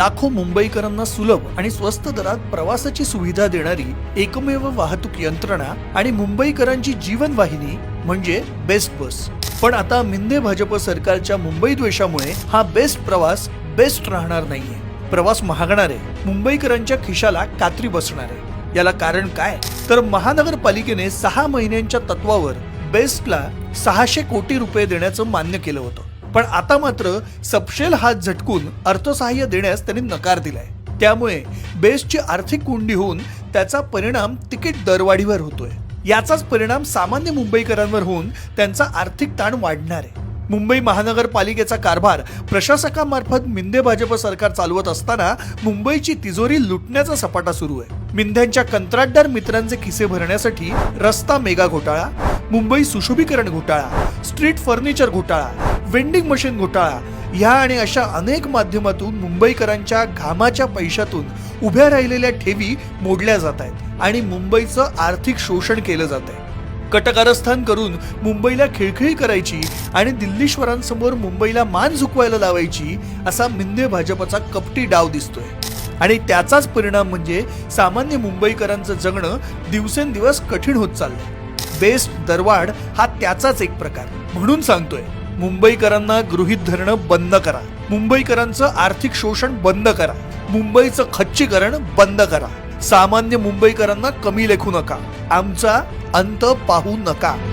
लाखो मुंबईकरांना सुलभ आणि स्वस्त दरात प्रवासाची सुविधा देणारी एकमेव वाहतूक यंत्रणा आणि मुंबईकरांची जीवनवाहिनी म्हणजे बेस्ट बस. पण आता मिंदे भाजप सरकारच्या मुंबई द्वेषामुळे हा बेस्ट प्रवास बेस्ट राहणार नाहीये. प्रवास महागणार आहे मुंबईकरांच्या खिशाला कात्री बसणार. आहे याला कारण काय? तर महानगरपालिकेने सहा महिन्यांच्या तत्वावर बेस्टला सहाशे कोटी रुपये देण्याचं मान्य केलं होतं. पण आता मात्र सपशेल हात झटकून अर्थसहाय्य देण्यास त्यांनी नकार दिलाय. त्यामुळे बेस्टची आर्थिक कोंडी होऊन त्याचा परिणाम तिकीट दरवाढीवर होतोय. याचाच परिणाम सामान्य मुंबईकरांवर होऊन त्यांचा आर्थिक ताण वाढणार आहे. मुंबई महानगरपालिकेचा कारभार प्रशासकामार्फत मिंदे भाजप सरकार चालवत असताना मुंबईची तिजोरी लुटण्याचा सपाटा सुरू आहे. मिंध्यांच्या कंत्राटदार मित्रांचे खिसे भरण्यासाठी रस्ता मेगा घोटाळा मुंबई सुशोभीकरण घोटाळा स्ट्रीट फर्निचर घोटाळा वेंडिंग मशीन घोटाळा. ह्या आणि अशा अनेक माध्यमातून मुंबईकरांच्या घामाच्या पैशातून उभ्या राहिलेल्या ठेवी मोडल्या जात आहेत आणि मुंबईचं आर्थिक शोषण केलं जात आहे. कटकारस्थान करून मुंबईला खिळखिळी करायची आणि दिल्लीश्वरांसमोर मुंबईला मान झुकवायला लावायची असा मिंदे भाजपचा कपटी डाव दिसतोय. आणि त्याचाच परिणाम म्हणजे सामान्य मुंबईकरांचं जगणं दिवसेंदिवस कठीण होत चाललंय. बेस्ट दरवाढ हा त्याचाच एक प्रकार म्हणून सांगतोय. मुंबईकरांना गृहित धरणं बंद करा. मुंबईकरांचं आर्थिक शोषण बंद करा. मुंबईचं खच्चीकरण बंद करा. सामान्य मुंबईकरांना कमी लेखू नका. आमचा अंत पाहू नका.